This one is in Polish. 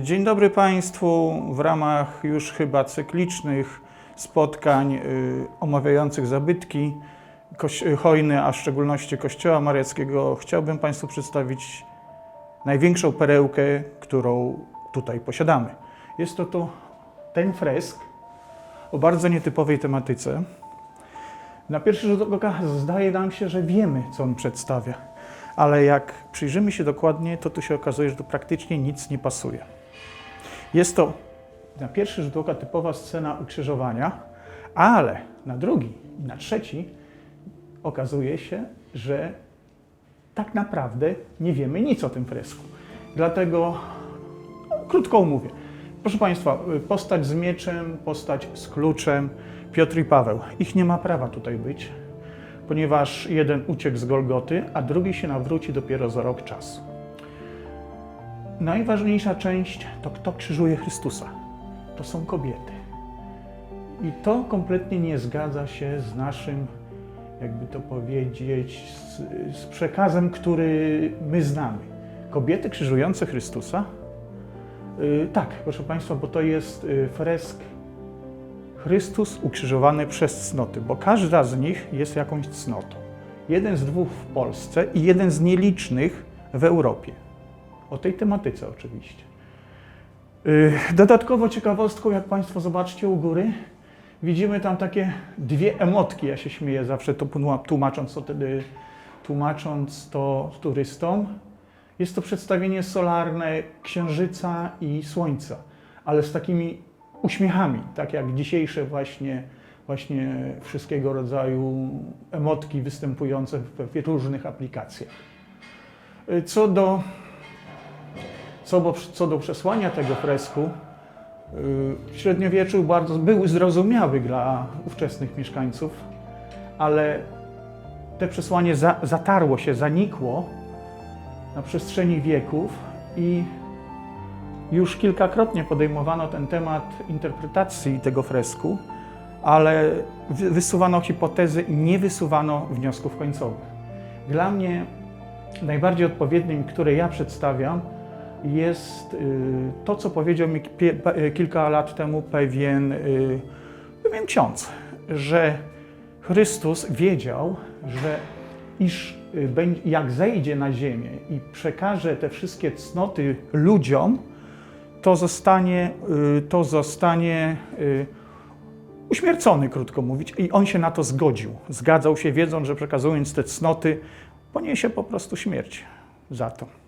Dzień dobry Państwu. W ramach już chyba cyklicznych spotkań y, omawiających zabytki hojny, a w szczególności Kościoła Mariackiego, chciałbym Państwu przedstawić największą perełkę, którą tutaj posiadamy. Jest to, to ten fresk o bardzo nietypowej tematyce. Na pierwszy rzut oka zdaje nam się, że wiemy, co on przedstawia, ale jak przyjrzymy się dokładnie, to tu się okazuje, że tu praktycznie nic nie pasuje. Jest to na pierwszy rzut oka typowa scena ukrzyżowania, ale na drugi i na trzeci okazuje się, że tak naprawdę nie wiemy nic o tym fresku. Dlatego krótko omówię. Proszę Państwa, postać z mieczem, postać z kluczem, Piotr i Paweł. Ich nie ma prawa tutaj być, ponieważ jeden uciekł z Golgoty, a drugi się nawróci dopiero za rok czasu. Najważniejsza część to kto krzyżuje Chrystusa. To są kobiety. I to kompletnie nie zgadza się z naszym, jakby to powiedzieć, z, z przekazem, który my znamy. Kobiety krzyżujące Chrystusa? Yy, tak, proszę Państwa, bo to jest yy, fresk Chrystus ukrzyżowany przez cnoty, bo każda z nich jest jakąś cnotą. Jeden z dwóch w Polsce i jeden z nielicznych w Europie. O tej tematyce oczywiście. Yy, Dodatkowo ciekawostką, jak Państwo zobaczcie u góry, widzimy tam takie dwie emotki. Ja się śmieję zawsze to tłuma- tłumacząc to, tłumacząc to turystom. Jest to przedstawienie solarne Księżyca i Słońca, ale z takimi uśmiechami, tak jak dzisiejsze właśnie, właśnie wszystkiego rodzaju emotki występujące w, różnych aplikacjach. Y, Co do, co, bo, co do przesłania tego fresku, y, średniowieczu bardzo był zrozumiały dla ówczesnych mieszkańców, ale te przesłanie za, zatarło się, zanikło na przestrzeni wieków i już kilkakrotnie podejmowano ten temat interpretacji tego fresku, ale wy- wysuwano hipotezy i nie wysuwano wniosków końcowych. Dla mnie najbardziej odpowiednim, które ja przedstawiam, jest y, to, co powiedział mi y, kilka lat temu pewien, y, pewien ksiądz, że Chrystus wiedział, że iż jak zejdzie na ziemię i przekaże te wszystkie cnoty ludziom, to zostanie, y, to zostanie y, uśmiercony, krótko mówić. I on się na to zgodził. Zgadzał się, wiedząc, że przekazując te cnoty, poniesie po prostu śmierć za to.